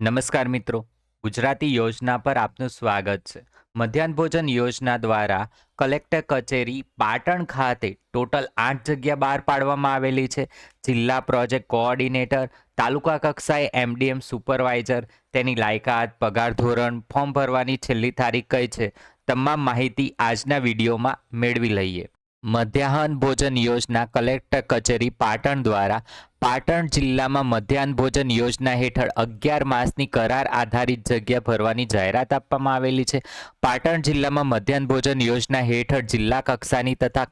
નમસ્કાર મિત્રો. ગુજરાતી યોજના પર આપનું સ્વાગત છે. મધ્યાહન ભોજન યોજના દ્વારા કલેક્ટર કચેરી પાટણ ખાતે ટોટલ આઠ જગ્યા બહાર પાડવામાં આવેલી છે. જિલ્લા પ્રોજેક્ટ કોઓર્ડિનેટર, તાલુકા કક્ષાએ એમડીએમ સુપરવાઇઝર, તેની લાયકાત, પગાર ધોરણ, ફોર્મ ભરવાની છેલ્લી તારીખ કઈ છે, તમામ માહિતી આજના વિડીયોમાં મેળવી લઈએ. મધ્યાહન ભોજન યોજના કલેક્ટર કચેરી પાટણ દ્વારા પાટણ જિલ્લામાં મધ્યાહન ભોજન યોજના હેઠળ અગિયાર માસની કરાર આધારિત જગ્યા ભરવાની જાહેરાત આપવામાં આવેલી છે. પાટણ જિલ્લામાં મધ્યાહન ભોજન યોજના હેઠળ જિલ્લા કક્ષાની તથા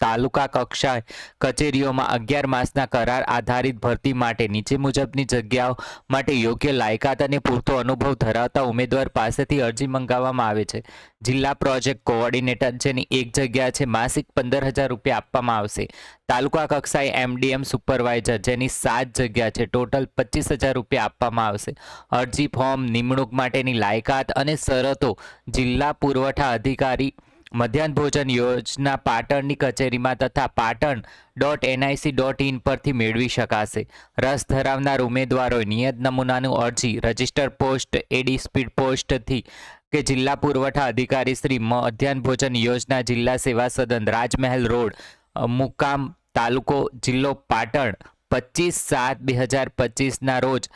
તાલુકા કક્ષા કચેરીઓમાં અગિયાર માસના કરાર આધારિત ભરતી માટે નીચે મુજબની જગ્યાઓ માટે યોગ્ય લાયકાત અને પૂરતો અનુભવ ધરાવતા ઉમેદવાર પાસેથી અરજી મંગાવવામાં આવે છે. જિલ્લા પ્રોજેક્ટ કોઓર્ડિનેટર જેની એક જગ્યા છે, માસિક પંદર હજાર રૂપિયા આપવામાં આવશે. તાલુકા કક્ષાએ એમડીએમ સુપરવાઇઝર, જેની સાત જગ્યા છે. ટોટલ પચીસ હજાર રૂપિયા આપવામાં આવશે. અરજી ફોર્મ નિમણૂક માટેની લાયકાત અને શરતો જિલ્લા પુરવઠા અધિકારી મધ્યાહન ભોજન યોજના પાટણની કચેરીમાં તથા Patan dot NIC dot in પરથી મેળવી શકાશે. રસ ધરાવનાર ઉમેદવારોએ નિયત નમૂનાનું અરજી રજિસ્ટર પોસ્ટ એડી સ્પીડ પોસ્ટથી કે જિલ્લા પુરવઠા અધિકારી શ્રી મધ્યાહન ભોજન યોજના જિલ્લા સેવા સદન, રાજમહેલ રોડ મુકામ તાલુકો જિલ્લો પાટણ પચીસ સાત બે હજાર પચીસના રોજ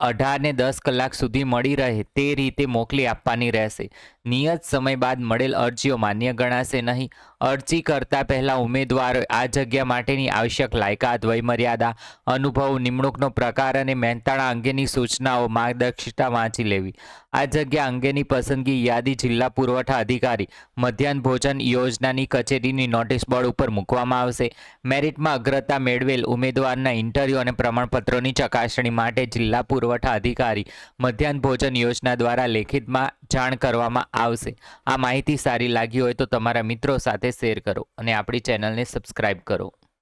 અઢારને દસ કલાક સુધી મળી રહે તે રીતે મોકલી આપવાની રહેશે. નિયત સમય બાદ મળેલ અરજીઓ માન્ય ગણાશે નહીં. અરજી કરતા પહેલા ઉમેદવારોએ આ જગ્યા માટેની આવશ્યક લાયકાત, વયમર્યાદા, અનુભવ, નિમણૂકનો પ્રકાર અને મહેનતાણા અંગેની સૂચનાઓ માર્ગદર્શિકા વાંચી લેવી. આ જગ્યા અંગેની પસંદગી યાદી જિલ્લા પુરવઠા અધિકારી મધ્યાહન ભોજન યોજનાની કચેરીની નોટિસ બોર્ડ ઉપર મૂકવામાં આવશે. મેરિટમાં અગ્રતા મેળવેલ ઉમેદવારના ઇન્ટરવ્યૂ અને પ્રમાણપત્રોની ચકાસણી માટે જિલ્લા પુરવઠા અધિકારી મધ્યાહન ભોજન યોજના દ્વારા લેખિતમાં જાણ કરવામાં આવશે. આ માહિતી સારી લાગી હોય તો તમારા મિત્રો સાથે શેર કરો અને આપણી ચેનલને સબસ્ક્રાઇબ કરો.